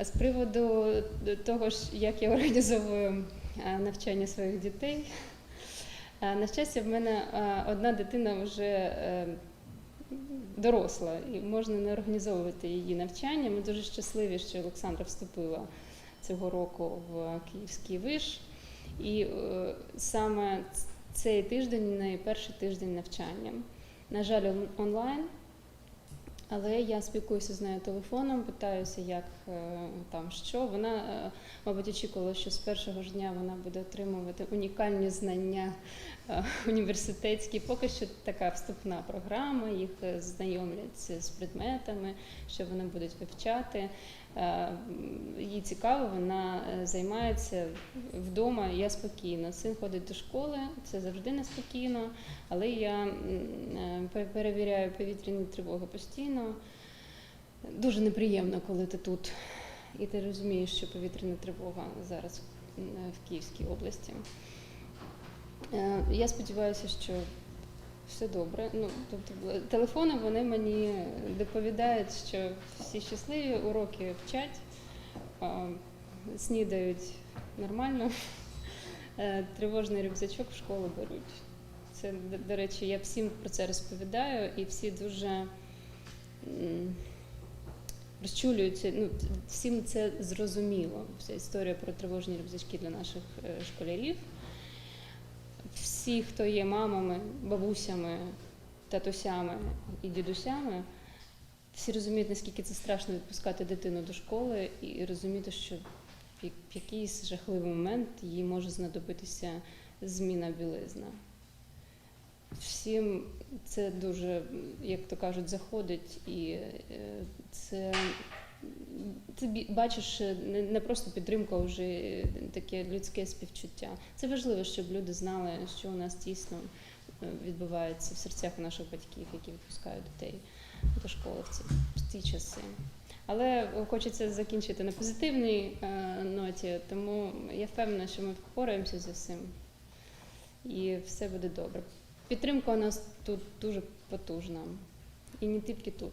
З приводу того, ж, як я організовую е, навчання своїх дітей, е, на щастя, в мене е, одна дитина вже доросла і можна не організовувати її навчання. Ми дуже щасливі, що Олександра вступила цього року в Київський виш. І саме цей тиждень в неї перший тиждень навчання. На жаль, онлайн. Але я спілкуюся з нею телефоном, питаюся, як е, там що. Вона, е, мабуть, очікувала, що з першого ж дня вона буде отримувати унікальні знання е, університетські. Поки що така вступна програма, їх знайомлять з предметами, що вони будуть вивчати. Е, Їй цікаво, вона е, займається вдома. Я спокійна. Син ходить до школи, це завжди неспокійно. Але я е, пе- перевіряю повітряні тривоги постійно. Дуже неприємно, коли ти тут і ти розумієш, що повітряна тривога зараз в Київській області. Я сподіваюся, що все добре. Ну, тобто, телефони вони мені доповідають, що всі щасливі, уроки вчать, снідають нормально, е, тривожний рюкзачок в школу беруть. Це, до- до речі, я всім про це розповідаю, і всі дуже розчулюються. Ну, всім це зрозуміло. Вся історія про тривожні рюкзачки для наших е, школярів. Всі, хто є мамами, бабусями, татусями і дідусями, всі розуміють, наскільки це страшно відпускати дитину до школи і розуміти, що в якийсь жахливий момент їй може знадобитися зміна білизна. Всім це дуже, як то кажуть, заходить, і е, це ти бачиш е, не, просто підтримку, а вже е, таке людське співчуття. Це важливо, щоб люди знали, що у нас дійсно е, відбувається в серцях наших батьків, які відпускають дітей до школи в ці, часи. Але хочеться закінчити на позитивній ноті, тому я впевнена, що ми впораємося зі всім і все буде добре. Підтримка у нас тут дуже потужна. І не тільки тут.